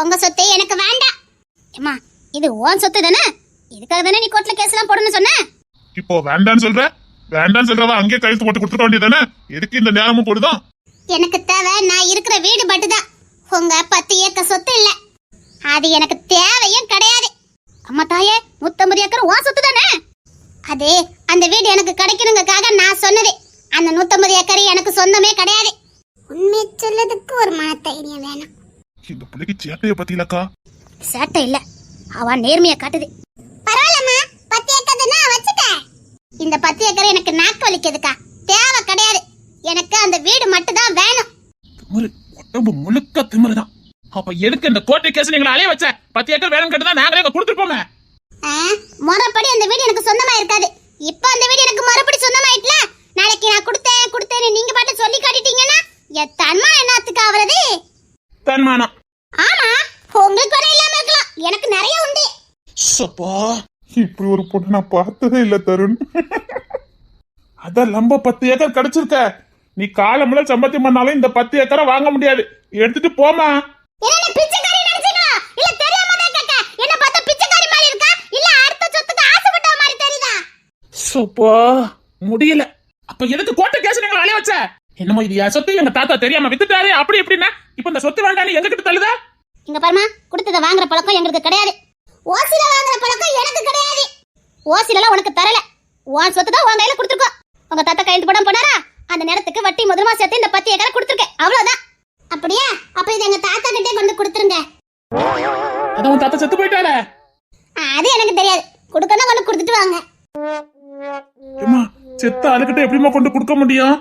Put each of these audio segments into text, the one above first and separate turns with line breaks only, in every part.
உங்க சொத்து எனக்கு வேண்டாம். அம்மா இது உன் சொத்து தானே? இதுக்காக தானே நீ கோர்ட்ல கேஸ் எல்லாம் போடணும்னு சொன்ன?
இப்போ வேண்டான்னு சொல்ற? வேண்டான்னு சொல்றவ அங்கேயே கையெழுத்து போட்டு கொடுத்துக்க வேண்டியதானே எதுக்கு இந்த நேரமும் போடுதான்
எனக்கு தேவை நான் இருக்கிற வீடு மட்டும்தான். உங்க பத்து ஏக்கர் சொத்து இல்ல. அது எனக்கு தேவையும் கிடையாது. அம்மா தாயே நூத்தம்பது ஏக்கர் உன் சொத்து தானே? அது அந்த வீடு எனக்கு கிடைக்கணுங்கக்காக நான் சொன்னது. அந்த நூத்தம்பது ஏக்கர் எனக்கு சொந்தமே கிடையாது. உண்மை சொல்லதுக்கு ஒரு மன தைரியம் வேணும்.
இந்த பிள்ளைக்கு சேட்டைய பத்திலக்கா
சேட்டை இல்ல. அவ நேர்மைய காட்டுது. பரவாயில்லம்மா. பத்து ஏக்கர் தானே வச்சுட்டேன் இந்த பத்து ஏக்கர் எனக்கு நாக்கு வலிக்குதுக்கா. தேவை கிடையாது. எனக்கு அந்த வீடு மட்டும் தான் வேணும்.
திமிரு உடம்பு முழுக்க திமிருதான். அப்ப எதுக்கு இந்த கோர்ட்டு கேஸ் நீங்களை அலைய வச்ச? பத்து ஏக்கர் வேணும் கேட்டு நாங்களே இங்க கொடுத்துருப்போமே.
ஆ, முறைப்படி அந்த வீடு எனக்கு சொந்தமா இருக்காது. இப்போ அந்த வீடு எனக்கு மறுபடி சொந்தமாயிட்டுல? நாளைக்கு நான் கொடுத்தேன் கொடுத்தேன்னு நீங்க பாட்டு சொல்லி காட்டிட்டீங்கன்னா என் தன்மா என்னத்துக்கு ஆவறது?
தன்மானம்.
ஆமா உங்களுக்கு வர இல்லாம இருக்கலாம். எனக்கு நிறைய உண்டு.
சப்பா
இப்படி ஒரு பொண்ணு நான் பார்த்ததே இல்ல தருண்.
அதான் லம்ப பத்து ஏக்கர் கிடைச்சிருக்க. நீ காலமுல சம்பத்தியம் பண்ணாலும் இந்த பத்து ஏக்கரை வாங்க முடியாது. எடுத்துட்டு போமா சப்பா முடியல. அப்ப எதுக்கு கோர்ட்டு கேஸ் நீங்களை அலைய வச்ச? என்னமோ இது என் சொத்து எங்க தாத்தா தெரியாம வித்துட்டாரு அப்படி எப்படின்னா இப்ப இந்த சொத்து வேண்டாம்னு எங்க கிட்ட தள்ளுதா?
இங்க பாருமா கொடுத்தத வாங்குற பழக்கம் எங்களுக்கு கிடையாது. ஓசில வாங்குற பழக்கம் எனக்கு கிடையாது. ஓசில உனக்கு தரல. உன் சொத்து தான் உன் கையில கொடுத்துருக்கோம். உங்க தாத்தா கையெழுத்து போடாம போனாரா? அந்த நேரத்துக்கு வட்டி முதல்மா சேர்த்து இந்த பத்து ஏக்கரை கொடுத்துருக்கேன். அவ்வளவுதான். அப்படியா? அப்ப இது எங்க தாத்தா கிட்டே கொண்டு கொடுத்துருங்க.
அதான் உன் தாத்தா செத்து போயிட்டாரே
அது எனக்கு தெரியாது. கொடுக்கணும் கொண்டு கொடுத்துட்டு வாங்க.
செத்த அதுக்கிட்ட எப்படிம்மா கொண்டு கொடுக்க முடியும்?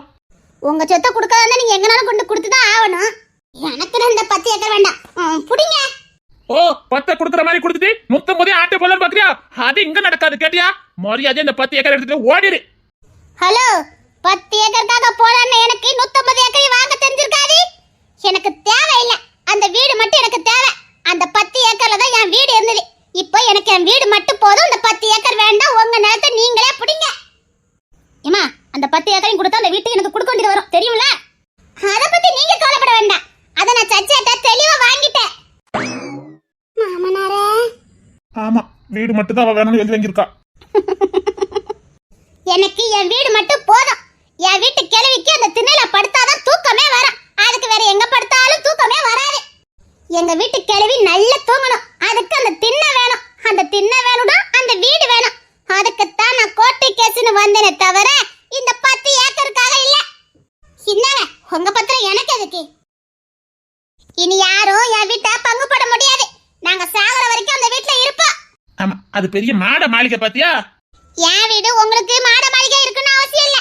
உங்க சொத்தை கொடுக்காத நீங்க எங்கனாலும் கொண்டு கொடுத்துதான் ஆகணும். எனக்கு இந்த பத்து ஏக்கர் வேண்டாம். புடிங்க.
ஓ பத்த குடுக்குற மாதிரி கொடுத்துட்டு நூத்தம்பதே ஆட்டை போல பாக்குறியா? அது இங்க நடக்காது கேட்டியா? மரியாதை இந்த பத்து ஏக்கர் எடுத்துட்டு ஓடிடு.
ஹலோ பத்து ஏக்கருக்காக போறான்னு எனக்கு நூத்தம்பது ஏக்கர் வாங்க தெரிஞ்சிருக்காது எனக்கு தேவையில்லை அந்த வீடு மட்டும் எனக்கு தேவை அந்த பத்து ஏக்கர்ல தான் என் வீடு இருந்தது இப்போ எனக்கு என் வீடு மட்டும் போதும் அந்த பத்து ஏக்கர் வேண்டாம் உங்க நிலத்தை நீங்களே பிடிங்க ஏமா அந்த பத்து ஏக்கரையும் கொடுத்தா அந்த வீட்டுக்கு எனக்கு கொடுக்க வேண்டியது வரும் தெரியும்ல அத பத்தி நீங்க கவலைப்பட வேண்டாம் அத நான் சச்சேட்ட தெளிவா வாங்கிட்டேன் மாமனாரே
ஆமா மட்டும்தான் அவ வேணும்னு எழுதி வாங்கியிருக்கா.
எனக்கு என் வீடு மட்டும் போதும். என் வீட்டு கிழவிக்கு அந்த திண்ணையில படுத்தாதான் தூக்கமே வரும். அதுக்கு வேற எங்க படுத்தாலும் தூக்கமே வராது. எங்க வீட்டு கிழவி நல்லா தூங்கணும். அதுக்கு அந்த திண்ணை வேணும். அந்த திண்ணை வேணும்னா அந்த வீடு வேணும். அதுக்குத்தான் நான் கோட்டை கேஸ்னு வந்தேனே தவிர இந்த பத்து ஏக்கருக்காக இல்ல. என்னங்க உங்க பத்திரம் எனக்கு எதுக்கு? இனி யாரும் என் வீட்டை பங்கு போட முடியாது. நாங்க சாகுற வரைக்கும் அந்த வீட்டுல இருப்போம்.
ஆமா அது பெரிய மாட மாளிகை பாத்தியா?
என் வீடு உங்களுக்கு மாட மாளிகை இருக்குன்னு அவசியம் இல்ல.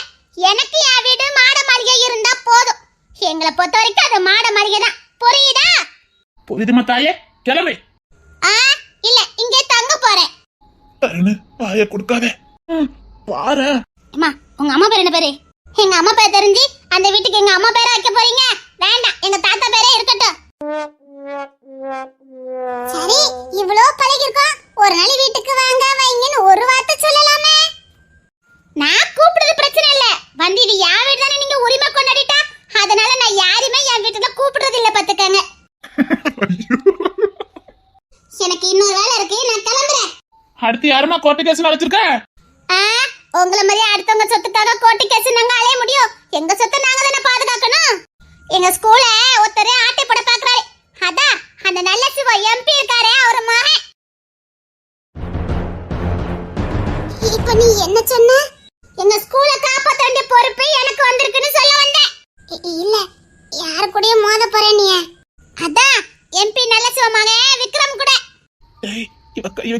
எனக்கு என் வீடு மாட மாளிகை இருந்தா போதும். எங்களை பொறுத்த வரைக்கும் அது மாட மாளிகை தான். புரியுதா?
புரியுதுமா தாயே கிளம்பு.
ஆ இல்ல இங்கே தங்க போறேன்.
தருணு வாய கொடுக்காதே. பாரு
அம்மா உங்க அம்மா பேர் என்ன பேரு? எங்க அம்மா பேர் தெரிஞ்சு அந்த வீட்டுக்கு எங்க அம்மா பேரை வைக்க போறீங்க? வேண்டாம் எங்க தாத்தா பேரே இருக்கட்டும். சரி இவ்வளோ பழகிருக்கோம் ஒரு நாள் வீட்டுக்கு வாங்க வைங்கன்னு ஒரு வார்த்தை சொல்லலாமே. நான் கூப்பிடுறது பிரச்சனை இல்ல. வந்து இது யார் வீடு தானே நீங்க உரிமை கொண்டாடிட்டா? அதனால நான் யாருமே என் வீட்டுல கூப்பிடுறது இல்ல பாத்துக்கங்க எனக்கு இன்னொரு வேலை இருக்கு நான் கிளம்புறேன்.
அடுத்து யாருமா கோர்ட்டு கேஸ் அழைச்சிருக்க?
உங்கள மாதிரி அடுத்தவங்க சொத்துக்காக கோர்ட்டு கேஸ் நாங்க அலைய முடியும். எங்க சொத்தை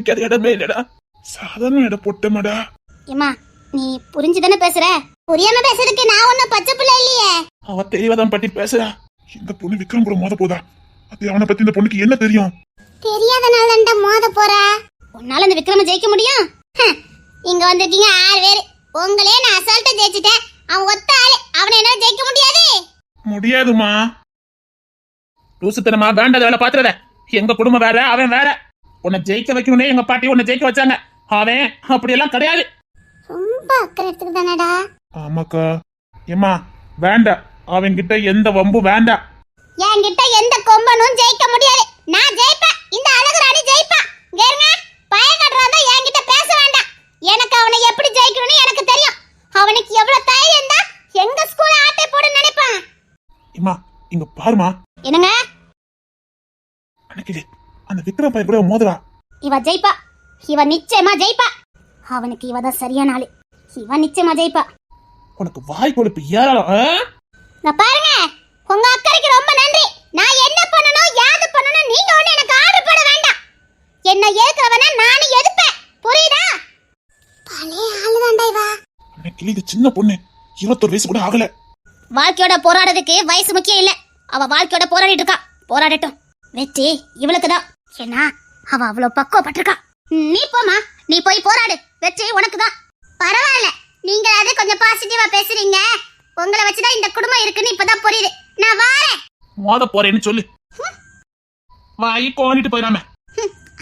வைக்காத இடமே இல்லடா சாதாரண இடம் போட்டமாடா
ஏமா நீ புரிஞ்சுதானே பேசுற? புரியாம பேசுறதுக்கு நான் ஒண்ணும் பச்சை பிள்ளை இல்லையே.
அவ தெளிவாதான் பட்டி பேசுறா.
இந்த பொண்ணு விக்ரம் கூட மோத போதா? அது அவனை பத்தி இந்த பொண்ணுக்கு என்ன தெரியும்?
தெரியாதனால தான்டா மோத போற? உன்னால இந்த விக்ரம ஜெயிக்க முடியும்? ஹம், இங்க வந்திருக்கீங்க ஆறு பேர். உங்களே நான் அசால்ட்டா ஜெயிச்சிட்டேன். அவன் ஒத்த ஆளு. அவனை என்ன ஜெயிக்க முடியாது.
முடியாதுமா லூசுத்தனமா வேண்டாத வேலை பாத்துறத எங்க குடும்பம் வேற அவன் வேற. உன்னை ஜெயிக்க வைக்கணும்னே எங்க பாட்டி உன்னை ஜெயிக்க வச்சாங்க. அவன் அப்படியெல்லாம் கிடையாது.
ரொம்ப அக்கறை எடுத்துக்கு தானடா.
ஆமாக்கா.
ஏம்மா வேண்டாம் அவன்கிட்ட எந்த வம்பு வேண்டாம்
என்கிட்ட எந்த கொம்பனும் ஜெயிக்க முடியாது. நான் ஜெயிப்பேன். இந்த அழகு ராணி ஜெயிப்பா கேருங்க கட்டுறாங்க என்கிட்ட பேச வேண்டாம். எனக்கு அவனை எப்படி ஜெயிக்கணும்னு எனக்கு தெரியும். அவனுக்கு எவ்வளவு தைரியம் தான் எங்க ஸ்கூல்ல ஆட்டை போட நினைப்பான்.
இம்மா இங்க பாருமா
என்னங்க?
அன்னைக்கு அந்த விக்ரம் பையன் கூட மோதுறா
இவ ஜெயிப்பா. இவ நிச்சயமா ஜெயிப்பா. அவனுக்கு இவ தான் சரியான ஆளு. இவ நிச்சயமா ஜெயிப்பா.
உனக்கு வாய் கொழுப்பு ஆ?
இங்க பாருங்க. உங்க அக்கறைக்கு ரொம்ப நன்றி. நான் என்ன பண்ணணும் யாது பண்ணணும் நீங்க ஒண்ணு எனக்கு ஆர்டர் போட வேண்டாம். என்ன ஏற்கவனா நானும் எதுப்பேன் புரியுதா? பழைய ஆளுதாண்டா இவா.
அன்னைக்கு இது சின்ன பொண்ணு. இருபத்தொரு வயசு கூட ஆகல.
வாழ்க்கையோட போராடுறதுக்கு வயசு முக்கியம் இல்ல. அவ வாழ்க்கையோட போராடிட்டு இருக்கா. போராடட்டும். வெற்றி இவளுக்கு தான் ஏன்னா அவ அவ்வளவு பக்குவப்பட்டிருக்கா. நீ போமா நீ போய் போராடு. வெற்றி உனக்கு தான் பரவாயில்ல. நீங்க அது கொஞ்சம் பாசிட்டிவா பேசுறீங்க. உங்களை வச்சுதான் இந்த குடும்பம் இருக்குன்னு இப்பதான் புரியுது. நான் வாரேன்.
மோத போறேன்னு சொல்லு. வாய் கோணிட்டு போயிடாம.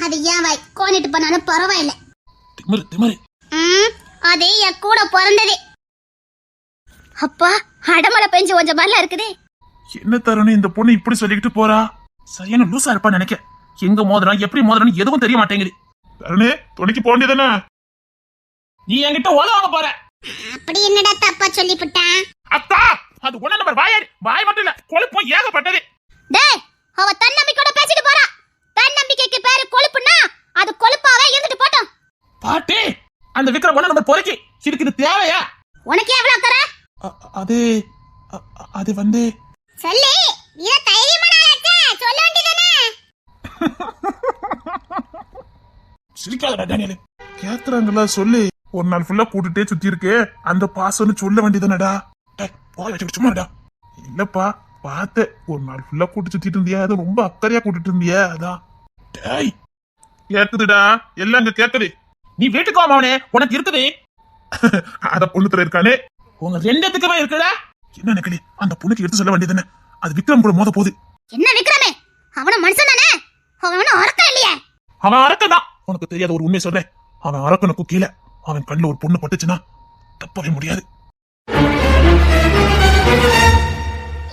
அது ஏன் வாய் கோணிட்டு போனாலும் பரவாயில்ல.
திமிரு திமிரு.
அது என் கூட பிறந்தது. அப்பா அடமழை பெஞ்சு கொஞ்சம் மாதிரிலாம் இருக்குதே.
என்ன தருணம் இந்த பொண்ணு இப்படி சொல்லிக்கிட்டு போறா? சரியான லூசா இருப்பா நினைக்க எங்க மோதுறான் எப்படி மோதுறான்னு எதுவும் தெரிய மாட்டேங்குது.
தருணே துணைக்கு போக வேண்டியதானே
நீ என்கிட்ட ஓல வாங்க போற.
அப்படி என்னடா தப்பா சொல்லிவிட்டான்
அத்தா அது ஒண்ணு நம்பர். வாயாடி வாய் மட்டும் இல்ல கொழுப்பும் ஏகப்பட்டது.
டேய் அவ தன்னம்பிக்கையோட பேசிட்டு போறா. தன்னம்பிக்கைக்கு பேரு கொழுப்புனா அது கொழுப்பாவே இருந்துட்டு போட்டோம்.
பாட்டி அந்த விக்ரம் ஒண்ணு நம்பர் பொறுக்கி. இதுக்கு இது தேவையா?
உனக்கு எவ்வளவு அக்கறை
அது அது வந்து
சொல்லு இத தைரியமான ஆளாச்சே சொல்ல வேண்டியதானே
சிரிக்காதடா டேனியல்.
கேக்குறாங்களா சொல்லு. ஒரு நாள் ஃபுல்லா கூட்டுட்டே சுத்தி இருக்கே அந்த பாசம்னு சொல்ல வேண்டியதானடா
டேய், போய் வச்சுக்கிட்டு சும்மாடா
இல்லப்பா பார்த்தேன் ஒரு நாள் ஃபுல்லா கூட்டு சுத்திட்டு இருந்தியா. அது ரொம்ப அக்கறையா கூட்டிட்டு இருந்தியா. அதான்.
டேய்.
கேக்குதுடா. எல்லாம் அங்க கேக்குது.
நீ வீட்டுக்கு வா மவனே உனக்கு இருக்குது.
அத பொண்ணுத்துல இருக்கானே.
உங்க ரெண்டுத்துக்குமே இருக்குடா
என்ன நிக்கலி அந்த பொண்ணுக்கு எடுத்து சொல்ல வேண்டியதானே அது விக்ரம் கூட மோத போகுது.
என்ன விக்ரமே? அவன மனுஷன் தானே? அவன அரக்கம் இல்லையே.
அவன் அரக்கதான் உனக்கு தெரியாத ஒரு உண்மை சொல்றேன். அவன் அரக்கனுக்கும் கீழே அவன் கண்ணுல ஒரு பொண்ணு பட்டுச்சுன்னா தப்பவே முடியாது.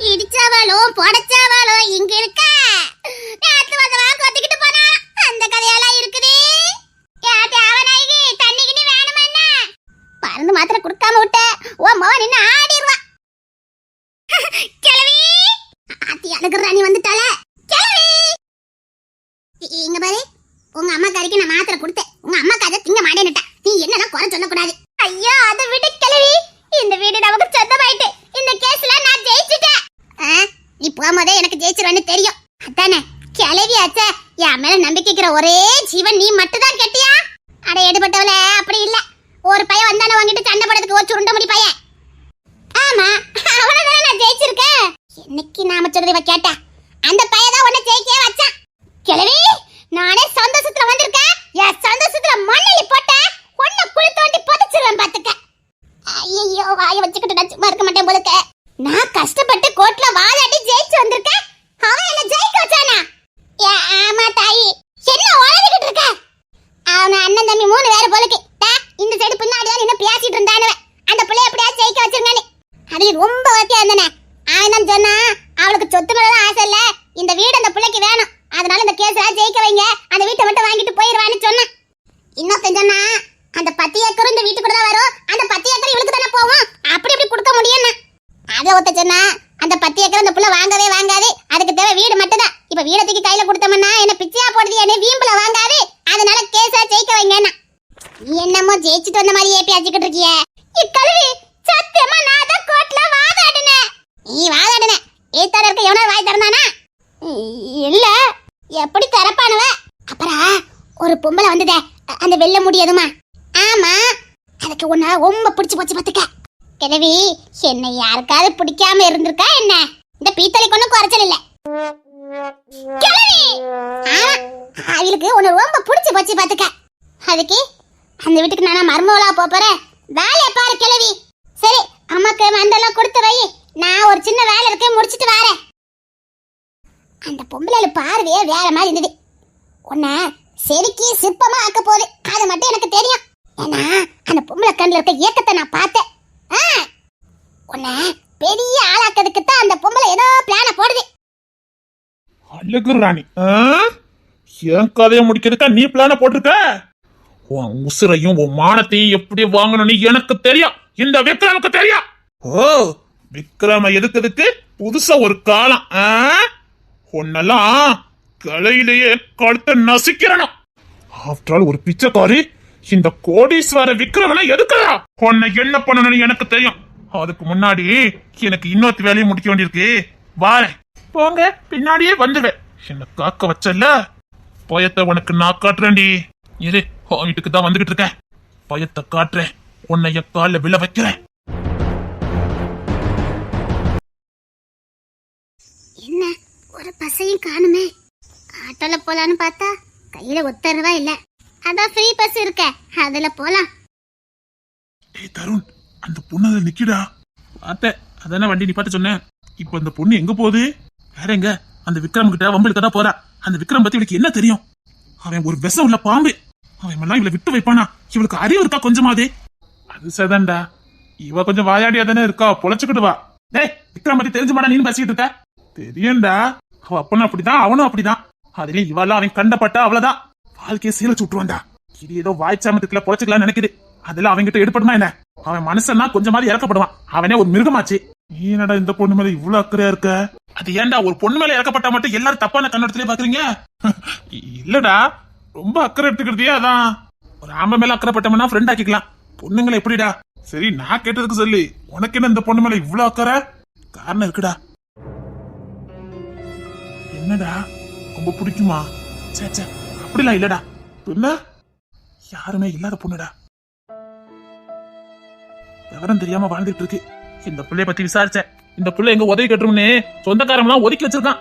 இடிச்சவளும் புடச்சவளும் இங்க இருக்க. நேத்து வந்தவா கொத்திக்கிட்டு போனா அந்த கதையெல்லாம் இருக்குது. அவனாகி தண்ணிக்கு நீ வேணுமா என்ன? பறந்து மாத்திரை கொடுக்காம விட்ட ஓ மவ நின்னு ஆடிடுவா கிளவி ஆத்தி அழுகுற ராணி வந்துட்டால கிளவி இ- இங்க பாரு உங்க அம்மா கறிக்கு நான் மாத்திரை கொடுத்தேன் உங்க அம்மா கதை திங்க மாட்டேன்னுட்டா நீ என்னதான் குறை சொல்லக்கூடாது ஐயோ அதை விட கிளவி இந்த வீடு நமக்கு சொந்தமாயிட்டு இந்த கேஸ்ல நான் ஜெயிச்சிட்டேன் ஆ, நீ போகும்போதே எனக்கு ஜெயிச்சிருவேன்னு தெரியும் அதானே? கிளவி ஆச்சே என் மேல நம்பிக்கைக்கிற ஒரே ஜீவன் நீ மட்டும் தான் கெட்டியா? அட எடுபட்டவள அப்படி இல்ல. ஒரு பையன் வந்தானே வாங்கிட்டு சண்டை போடுறதுக்கு ஒரு சுருண்ட முடி பையன். ஆமா அவனதானே நான் ஜெயிச்சிருக்கேன். என்னைக்கு நாம சொல்றது இவ கேட்டா? அந்த பையன் தான் உன்னை ஜெயிக்கவே வச்சான். கிளவி நானே சந்தோஷத்துல வந்திருக்கேன். என் சந்தோஷத்துல மண்ணெளி போட்ட உன்னை குழி தோண்டி புதைச்சிருவேன் பாத்துக்க ஐயோ வாய வச்சுக்கிட்டு நான் சும்மா இருக்க மாட்டேன் போலுக்க நான் கஷ்டப்பட்டு கோர்ட்ல வாதாடி ஜெயிச்சு வந்திருக்கேன். அவன் என்ன ஜெயிக்க வச்சானா? ஏ, ஆமா தாயி. என்ன உளறிக்கிட்டு இருக்க? அவன் அண்ணன் தம்பி மூணு பேர் போலுக்கு. இந்த சைடு பின்னாடி தான் நின்னு பேசிட்டு இருந்தானுவன் அந்த பிள்ளைய எப்படியா ஜெயிக்க வச்சிருங்கன்னு. அது ரொம்ப ஓகே இருந்தனே. அவன் தான் சொன்னா அவளுக்கு சொத்து மேல தான் ஆசை இல்ல இந்த வீடு அந்த பிள்ளைக்கு வேணும் அதனால இந்த கேஸ்ல ஜெயிக்க வைங்க அந்த வீட்டை மட்டும் வாங்கிட்டு போயிருவான்னு சொன்னான் இன்னொருத்தன் சொன்னா அந்த பத்து ஏக்கரும் இந்த வீட்டுக்கு தான் வரும் அந்த பத்து ஏக்கர் இவளுக்கு தானே போகும் அப்படி இப்படி கொடுக்க முடியும்னா அத ஒத்த சொன்னா அந்த பத்து ஏக்கர் அந்த புள்ள வாங்கவே வாங்காது அதுக்கு தேவை வீடு மட்டும்தான் இப்ப வீட தூக்கி கையில கொடுத்தோம்னா என்ன பிச்சையா போடுது என்ன வீம்புல வாங்காது அதனால கேஸா ஜெயிக்க வைங்கன்னா நீ என்னமோ ஜெயிச்சுட்டு வந்த மாதிரியே பேசிக்கிட்டு இருக்கிய இக்கல்வி சத்தியமா நான் தான் கோர்ட்ல வாதாடினேன் நீ வாதாடின ஏத்தாட இருக்க எவனாவது வாய் திறந்தானா இல்ல எப்படி திறப்பானுவ அப்புறம் ஒரு பொம்பளை வந்ததே அந்த வெள்ள முடியாதுமா ஆமா. அதுக்கு உன்ன ரொம்ப பிடிச்சு போச்சு பாத்துக்க கிழவி என்னை யாருக்காவது பிடிக்காம இருந்திருக்கா என்ன? இந்த பீத்தலை கொண்டு குறைச்சல் இல்ல. கிழவி! அவளுக்கு உன்னை ரொம்ப பிடிச்சு போச்சு பாத்துக்க அதுக்கு அந்த வீட்டுக்கு நானா மர்மவளா போறேன்? வேலையை பாரு கிழவி. சரி அம்மாக்கு மந்தெல்லாம் கொடுத்து வை. நான் ஒரு சின்ன வேலை இருக்க முடிச்சிட்டு வரேன். அந்த பொம்பளை பார்வையே வேற மாதிரி இருந்தது. உன்னை செருக்கி சிற்பமா ஆக்க போகுது. அது மட்டும் எனக்கு தெரியும். ஏன்னா அந்த பொம்பளை கண்ணில் இருக்க இயக்கத்தை நான் பார்த்தேன். ஆ, உன்னை பெரிய ஆளாக்கிறதுக்கு தான் அந்த பொம்பளை ஏதோ பிளான போடுது.
அழகு ராணி. ஆ? என் கதையை முடிக்கிறதுக்கா நீ பிளான போட்டிருக்க? உன் உசுரையும் உன் மானத்தையும் எப்படி வாங்கணும்னு எனக்கு தெரியும். இந்த விக்ரமுக்கு தெரியும். ஓ விக்ரம எதுக்குதுக்கு புதுசா ஒரு காலம். ஆ? உன்னெல்லாம் கலையிலேயே கழுத்தை நசிக்கிறணும் ஆஃப்டர் ஆல் ஒரு பிச்சைக்காரி இந்த கோடீஸ்வர விக்ரமனை எதுக்குறா? உன்னை என்ன பண்ணணும்னு எனக்கு தெரியும். அதுக்கு முன்னாடி எனக்கு இன்னொரு வேலையை முடிக்க வேண்டியிருக்கு. வாரேன். போங்க பின்னாடியே வந்துடுவேன். என்ன காக்க வச்சல்ல? பயத்தை உனக்கு நான் காட்டுறேன்டி. இரு வீட்டுக்கு தான் வந்துகிட்டு இருக்கேன். பயத்தை காட்டுறேன். உன்னை என் காலில் விழ வைக்கிறேன்.
என்ன? ஒரு பஸ்ஸையும் காணுமே. ஆட்டோல போலான்னு பார்த்தா கையில ஒத்த ரூபா இல்ல. அதான் ஃப்ரீ பஸ் இருக்க. அதுல போலாம்.
ஏய் தருண் அந்த பொண்ணு அதில் நிக்கிடா. பார்த்தேன் அதானே வண்டி நிப்பாட்ட சொன்னேன் இப்போ அந்த பொண்ணு எங்க போகுது? வேற எங்க? அந்த விக்ரம் கிட்ட வம்பளுக்கு தான் போறா. அந்த விக்ரம் பத்தி இவளுக்கு என்ன தெரியும்? அவன் ஒரு விஷம் உள்ள பாம்பு. அவன் எல்லாம் இவளை விட்டு வைப்பானா? இவளுக்கு அறிவு இருக்கா கொஞ்சமாது அது சரிதான்டா. இவ கொஞ்சம் வாயாடியா தானே இருக்கா? பொழைச்சுக்கிட்டு வா. டேய் விக்ரம் பத்தி தெரிஞ்ச மாட்டா நீனு பேசிக்கிட்டு இருக்க? தெரியும்டா. அவ அப்பனும் அப்படிதான் அவனும் அப்படிதான். அதுல இவெல்லாம் அவன் கண்டப்பட்டா அவ்வளவுதான். வாழ்க்கையை சீரழிச்சு விட்டுருவான்டா இது ஏதோ வாய்ச்சாமத்துக்குள்ள பொழைச்சுக்கலாம்னு நினைக்குது. அதெல்லாம் அவன்கிட்ட எடுப்படுமா என்ன? அவன் மனுஷன்னா கொஞ்சமாவது இறக்கப்படுவான். அவனே ஒரு மிருகமாச்சு. நீ என்னடா இந்த பொண்ணு மேல இவ்வளவு அக்கறையா இருக்க? அது ஏன்டா ஒரு பொண்ணு மேல இறக்கப்பட்டா மட்டும் எல்லாரும் தப்பான கண்ணோட்டத்திலே பாக்குறீங்க? இல்லடா. ரொம்ப அக்கறை எடுத்துக்கிறதே அதான். ஒரு ஆம்பளை மேல அக்கறைப்பட்டோம்னா ஃப்ரெண்ட் ஆக்கிக்கலாம். பொண்ணுங்களை எப்படிடா? சரி நான் கேட்டதுக்கு சொல்லி. உனக்கு என்ன இந்த பொண்ணு மேல இவ்வளவு அக்கறை? காரணம் இருக்குடா. என்னடா? ரொம்ப பிடிக்குமா? சே சே அப்படிலாம் இல்லடா. பின்ன யாருமே இல்லாத பொண்ணுடா. விவரம் தெரியாம வாழ்ந்துட்டு இருக்கு. இந்த பிள்ளைய பத்தி விசாரிச்சேன். இந்த பிள்ளை எங்க உதவி கட்டுறோம்னு சொந்தக்காரங்களாம் ஒதுக்கி வச்சிருக்கான்.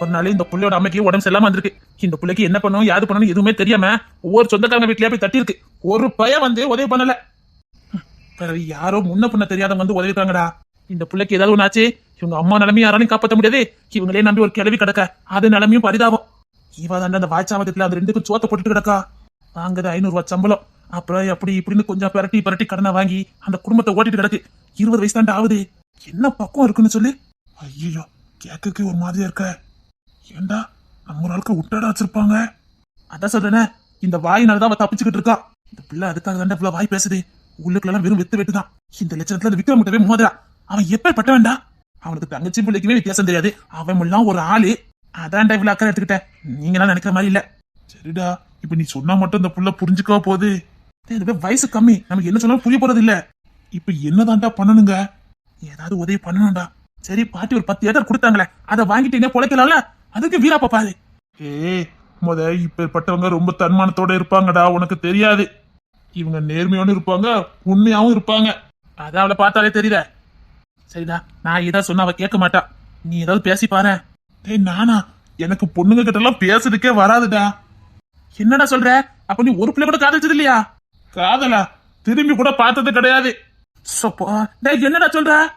ஒரு நாள் இந்த பிள்ளையோட அம்மைக்கு உடம்பு சரியில்லாம வந்திருக்கு. இந்த பிள்ளைக்கு என்ன பண்ணணும் யாது பண்ணணும் எதுவுமே தெரியாம ஒவ்வொரு சொந்தக்காரங்க வீட்லயே போய் தட்டி இருக்கு. ஒரு பையன் வந்து உதவி பண்ணல. பிறகு யாரோ முன்ன பண்ண தெரியாதவங்க வந்து உதவிட்டாங்கடா இந்த பிள்ளைக்கு ஏதாவது ஒண்ணாச்சு இவங்க அம்மா நிலைமையும் யாராலையும் காப்பாற்ற முடியாது. இவங்களே நம்பி ஒரு கிளவி கிடக்க. அது நிலைமையும் பரிதாபம். இவ தாண்ட அந்த வாய்ச்சாமத்துல அந்த ரெண்டுக்கும் சோத்த போட்டுட்டு கிடக்கா? வாங்குது ஐநூறு ரூபாய் சம்பளம். அப்புறம் அப்படி இப்படின்னு கொஞ்சம் பிரட்டி பிரட்டி கடனை வாங்கி அந்த குடும்பத்தை ஓட்டிட்டு கிடக்கு. இருபது வயசு தாண்டா ஆகுது. என்ன பக்கம் இருக்குன்னு சொல்லி. ஐயோ கேட்கக்கு ஒரு மாதிரியா இருக்க. ஏண்டா நம்ம ஒரு ஆளுக்கு விட்டாடா வச்சிருப்பாங்க. அதான் சொல்றேனே இந்த வாயினால தான் அவ தப்பிச்சுக்கிட்டு இருக்கா. இந்த பிள்ளை அதுக்காக தாண்டா பிள்ளை வாய் பேசுது. உள்ளுக்குள்ள வெறும் வித்து வெட்டுதான். இந்த லட்சத்துல அந்த விக்ரம் கிட்டவே மோதிரா அவன் எப்ப வேண்டாம் அவனுக்கு தங்கச்சி பிள்ளைக்குமே வித்தியாசம் தெரியாது. அவன் எல்லாம் ஒரு ஆளு. அதான்டா இவ்வளவு அக்கறை எடுத்துக்கிட்டேன். நீங்களாம் நினைக்கிற மாதிரி இல்ல. சரிடா இப்ப நீ சொன்னா மட்டும் இந்த புள்ள புரிஞ்சுக்கவா போகுது? வயசு கம்மி. நமக்கு என்ன சொன்னாலும் புரிய போறது இல்ல. இப்ப என்னதான்டா பண்ணணுங்க? ஏதாவது உதவி பண்ணணும்டா. சரி பாட்டி ஒரு பத்து ஏக்கர் கொடுத்தாங்களே. அதை வாங்கிட்டீங்க பொழைக்கலாம்ல? அதுக்கு வீரா பாப்பாது ஏ முத இப்பேற்பட்டவங்க ரொம்ப தன்மானத்தோட இருப்பாங்கடா. உனக்கு தெரியாது. இவங்க நேர்மையோடு இருப்பாங்க உண்மையாவும் இருப்பாங்க. அதான் அவளை பார்த்தாலே தெரியல சரிடா. நான் ஏதாவது சொன்னா அவ கேட்க மாட்டா. நீ ஏதாவது பேசி பாரு. டேய் நானா? எனக்கு பொண்ணுங்க கிட்ட எல்லாம் பேசுறதுக்கே வராதுடா. என்னடா சொல்ற? அப்ப நீ ஒரு பிள்ளை கூட காதலிச்சது இல்லையா? காதலா? திரும்பி கூட பார்த்தது கிடையாது. சப்பா டேய் என்னடா சொல்ற?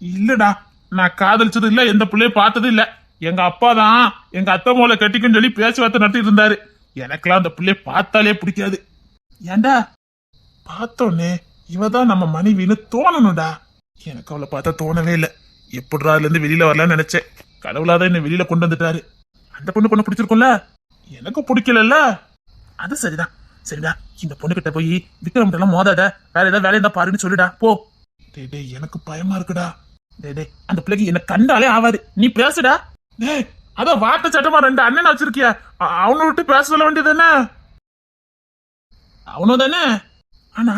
இல்லடா. நான் காதலிச்சது இல்ல எந்த பிள்ளையும் பார்த்தது இல்ல. எங்க அப்பா தான் எங்க அத்தை மூளை கட்டிக்குன்னு சொல்லி பேச்சுவார்த்தை நடத்திட்டு இருந்தாரு. எனக்கெல்லாம் அந்த பிள்ளைய பார்த்தாலே பிடிக்காது. ஏன்டா பார்த்தோன்னே இவதான் நம்ம மனைவின்னு தோணணும்டா. எனக்கு அவளை பார்த்தா தோணவே இல்லை. எப்படிடா அதுல இருந்து வெளியில வரலாம்னு நினைச்சேன். கடவுளாதான் என்னை வெளியில கொண்டு வந்துட்டாரு. அந்த பொண்ணு பொண்ணு பிடிச்சிருக்கும்ல? எனக்கு பிடிக்கலல்ல? அது சரிதான். சரிடா இந்த பொண்ணு கிட்ட போய் விக்ரம் எல்லாம் மோதாத. வேற ஏதாவது வேலையை தான் பாருன்னு சொல்லிடா. போ. டே டேய் எனக்கு பயமா இருக்குடா. டேய் டே அந்த பிள்ளைக்கு என்ன கண்டாலே ஆவாது. நீ பேசுடா. டே அதான் வார்த்தை சட்டமா ரெண்டு அண்ணன் வச்சிருக்கிய? அவனை விட்டு பேச சொல்ல வேண்டியது என்ன அவனும் தானே? ஆனா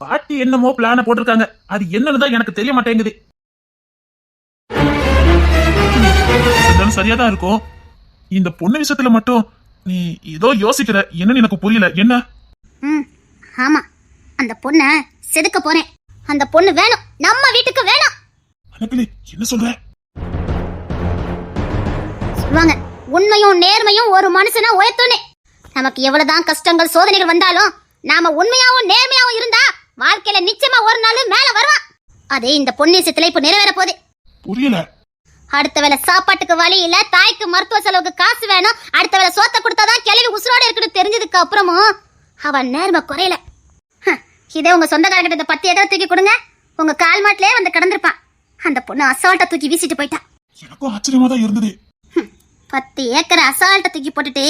பாட்டி என்னமோ பிளான போட்டிருக்காங்க. அது என்னன்னு தான் எனக்கு தெரிய மாட்டேங்குது. சரியா தான் இருக்கும். இந்த பொண்ணு விஷயத்துல மட்டும் நீ ஏதோ யோசிக்கிற. என்னன்னு எனக்கு புரியல. என்ன?
ம் ஆமா. அந்த பொண்ண செதுக்க போறேன். அந்த பொண்ணு வேணும். நம்ம வீட்டுக்கு வேணும்.
அனப்பிலி என்ன சொல்ற?
சொல்லுவாங்க உண்மையும் நேர்மையும் ஒரு மனுஷனா உயர்த்துன்னு. நமக்கு எவ்வளவுதான் கஷ்டங்கள் சோதனைகள் வந்தாலும் நாம உண்மையாவும் நேர்மையாவும் இருந்தா வாழ்க்கையில நிச்சயமா ஒரு நாள் மேல வருவான். அதே இந்த விஷயத்துல இப்ப நிறைவேற போகுது.
புரியல.
அடுத்த வேளை சாப்பாட்டுக்கு வழி இல்ல தாய்க்கு மருத்துவ செலவுக்கு காசு வேணும் அடுத்த வேளை சோத்த கொடுத்தாதான் கிளவி உசுரோட இருக்குன்னு தெரிஞ்சதுக்கு அப்புறமும் அவன் நேர்மை குறையல. இதே உங்க சொந்தக்காரங்கிட்ட இந்த பத்து ஏக்கரை தூக்கி கொடுங்க. உங்க கால் மாட்டிலே வந்து கிடந்திருப்பான். அந்த பொண்ணு அசால்ட்டா தூக்கி வீசிட்டு போயிட்டா.
எனக்கும் ஆச்சரியமா தான் இருந்தது.
பத்து ஏக்கரை அசால்ட்டை தூக்கி போட்டுட்டு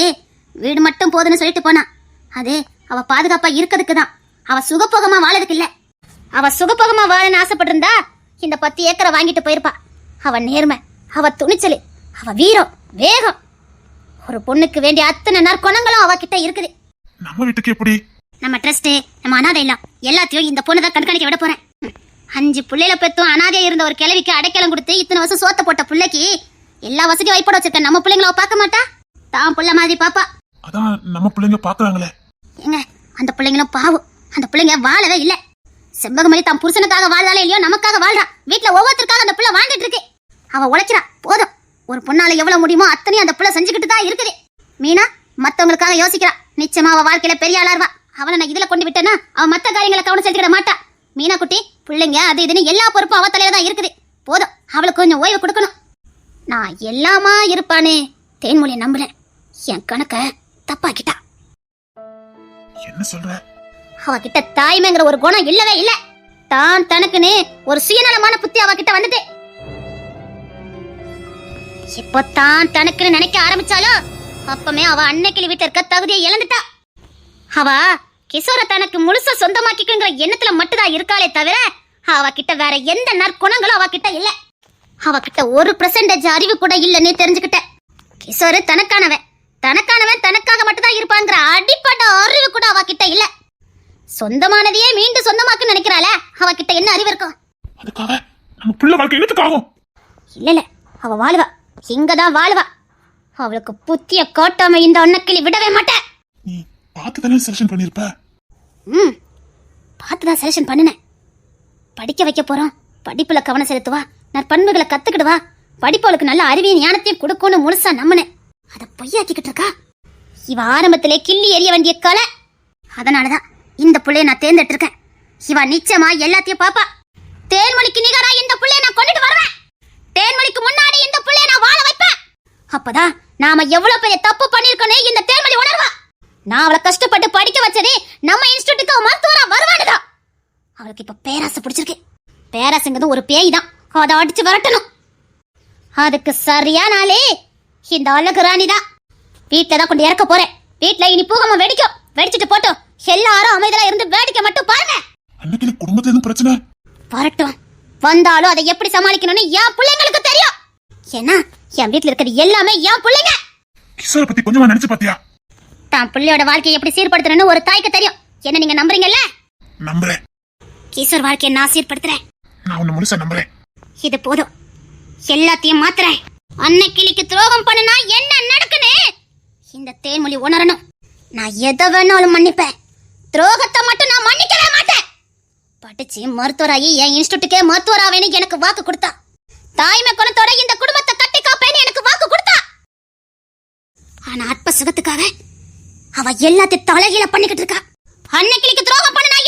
வீடு மட்டும் போதுன்னு சொல்லிட்டு போனா. அது அவ பாதுகாப்பா இருக்கிறதுக்கு தான் அவ சுகபோகமா வாழறதுக்கு இல்ல. அவ சுகபோகமா வாழன்னு ஆசைப்பட்டிருந்தா இந்த பத்து ஏக்கரை வாங்கிட்டு போயிருப்பா. அவ நேர்மை அவ துணிச்சல் அவ வீரம் வேகம். ஒரு பொண்ணுக்கு வேண்டிய அத்தனை நற்குணங்களும் அவ கிட்ட இருக்குது.
நம்ம வீட்டுக்கு எப்படி?
நம்ம ட்ரஸ்ட் நம்ம அனாதை இல்லம் எல்லாத்தையும் இந்த பொண்ணு தான் கண்காணிக்க விட போறேன். அஞ்சு புள்ளையில பெத்தும் அனாதையா இருந்த ஒரு கிழவிக்கு அடைக்கலம் கொடுத்து இத்தனை வருஷம் சோத்த போட்ட புள்ளைக்கு எல்லா வசதியும் வைப்பட வச்சிருக்க நம்ம பிள்ளைங்கள பார்க்க மாட்டா? தான் புள்ள மாதிரி பாப்பா.
அதான் நம்ம பிள்ளைங்க பாக்குறாங்களே.
ஏங்க அந்த பிள்ளைங்களும் பாவம். அந்த பிள்ளைங்க வாழவே இல்லை. செம்பகமணி தான் புருஷனுக்காக வாழ்றாளே இல்லையோ நமக்காக வாழ்றா. வீட்டுல ஒவ்வொருத்தருக்காக அந்த பிள்ளை வாழ்ந்துட்டு இருக்கு. அவ உழைக்கிறா. போதும். ஒரு பொண்ணால எவ்வளவு முடியுமோ அத்தனையும் அந்த பிள்ளை செஞ்சுக்கிட்டு தான் இருக்குது. மீனா மத்தவங்களுக்காக யோசிக்கிறா. நிச்சயமா அவ வாழ்க்கையில பெரிய ஆளாருவா அவனை நான் இதுல கொண்டு விட்டேன்னா அவன் மத்த காரியங்களை கவனம் செலுத்திக்கிட மாட்டா. மீனா குட்டி பிள்ளைங்க அது இதுன்னு எல்லா பொறுப்பும் அவ தலையில தான் இருக்குது. போதும். அவளுக்கு கொஞ்சம் ஓய்வு கொடுக்கணும். நான் எல்லாமா இருப்பானே தேன்மொழியை நம்பல என் கணக்க தப்பாக்கிட்டா.
என்ன சொல்ற?
அவகிட்ட தாய்மைங்கிற ஒரு குணம் இல்லவே இல்ல. தான் தனக்குன்னு ஒரு சுயநலமான புத்தி அவகிட்ட வந்துட்டு இப்போ தான் தனக்குன்னு நினைக்க ஆரம்பிச்சாலோ அப்பமே அவ அன்னைக்கிளி வீட்டு இருக்க தகுதியை இழந்துட்டா. அவ கிஷோர தனக்கு முழுசா சொந்தமாக்கிக்குங்கிற எண்ணத்துல மட்டும்தான் இருக்காளே தவிர அவகிட்ட வேற எந்த நற்குணங்களும் அவகிட்ட இல்ல. அவகிட்ட ஒரு பெர்சன்டேஜ் அறிவு கூட இல்லைன்னு தெரிஞ்சுக்கிட்டேன். கிஷோரு தனக்கானவன். தனக்கானவன் தனக்காக மட்டும்தான் இருப்பாங்கிற அடிப்பட்ட அறிவு கூட அவகிட்ட இல்லை. சொந்தமானதையே மீண்டும் சொந்தமாக்க நினைக்கிறாளே? அவகிட்ட என்ன அறிவு இருக்கும்
அதுக்காக நம்ம பிள்ளை வாழ்க்கை என்னத்துக்காகும்?
இல்ல இல்ல அவ வாழுவா. இங்கதான் வாழுவா. அவளுக்கு புத்திய காட்டாம இந்த அன்னக்கிளி விடவே மாட்டேன்
நீ பார்த்து தானே செலக்ஷன் பண்ணிருப்ப?
ம் பார்த்துதான் செலக்ஷன் பண்ணினேன் படிக்க வைக்க போறோம். படிப்புல கவனம் செலுத்துவா. நற்பண்புகளை கத்துக்கிடுவா. படிப்பு அவளுக்கு நல்ல அறிவையும் ஞானத்தையும் கொடுக்கும்னு முழுசா நம்பினேன் அதை பொய்யாக்கிக்கிட்டு இருக்கா? இவ ஆரம்பத்திலே கிள்ளி எறிய வேண்டிய கலை. அதனாலதான் இந்த புள்ளைய நான் தேர்ந்தெடுத்திருக்கேன். இவ நிச்சயமா எல்லாத்தையும் பாப்பா. தேன்மொழிக்கு நிகரா இந்த புள்ளைய நான் கொண்டுட்டு வருவேன். தேன்மொழிக்கு முன்னாடி இந்த புள்ளைய நான் வாழ வைப்பேன். அப்பதான் நாம எவ்வளவு பெரிய தப்பு பண்ணிருக்கோன்னு இந்த தேன்மொழி உணர்வா? நான் அவளை கஷ்டப்பட்டு படிக்க வச்சதே நம்ம இன்ஸ்டியூட்டுக்கு மருத்துவரா வருவானுதான் அவளுக்கு இப்ப பேராசை பிடிச்சிருக்கு. பேராசைங்கிறது ஒரு பேய் தான் அதை அடிச்சு விரட்டணும். அதுக்கு சரியா நாளே இந்த அழகு ராணி தான் வீட்டில் தான் கொண்டு இறக்க போறேன். வீட்டில் இனி பூகமா வெடிக்கும். வெடிச்சிட்டு போட்டோம். எல்லாரும் அமைதியா இருந்து வேடிக்கை மட்டும் பாருங்க.
அன்னைக்கு குடும்பத்துல எதுவும் பிரச்சனை?
வரட்டும். வந்தாலும் அதை எப்படி சமாளிக்கணும்னு என் பிள்ளைங்களுக்கு தெரியும். ஏன்னா என் வீட்டுல இருக்கிறது எல்லாமே என் பிள்ளைங்க.
கிஷோரை பத்தி கொஞ்சமா நினைச்சு பாத்தியா
தான் பிள்ளையோட வாழ்க்கையை எப்படி சீர்படுத்தணும்னு ஒரு தாய்க்கு தெரியும். என்ன நீங்க நம்புறீங்கல்ல?
நம்புறேன்.
கிஷோர் வாழ்க்கையை நான் சீர்படுத்துறேன்.
நான் உன்னை முழுசா நம்புறேன்.
இது போதும். எல்லாத்தையும் மாத்துறேன். அன்னைக்கிளிக்கு துரோகம் பண்ணுனா என்ன நடக்குன்னு? இந்த தேன்மொழி உணரணும். நான் எதை வேணாலும் மன்னிப்பேன். துரோகத்தை மட்டும் நான் மன்னிக்கவே மாட்டேன். படிச்சு மருத்துவராகி என் இன்ஸ்டியூட்டுக்கே மருத்துவராவேன்னு எனக்கு வாக்கு கொடுத்தா. தாய்மை குணத்தோட இந்த குடும்பத்தை கட்டி காப்பேன்னு எனக்கு வாக்கு கொடுத்தா. ஆனா அற்ப சுகத்துக்காக அவ எல்லாத்தையும் தலைகீழ பண்ணிக்கிட்டு இருக்கா. அன்னைக்கிளிக்கு துரோகம் பண்ணுனா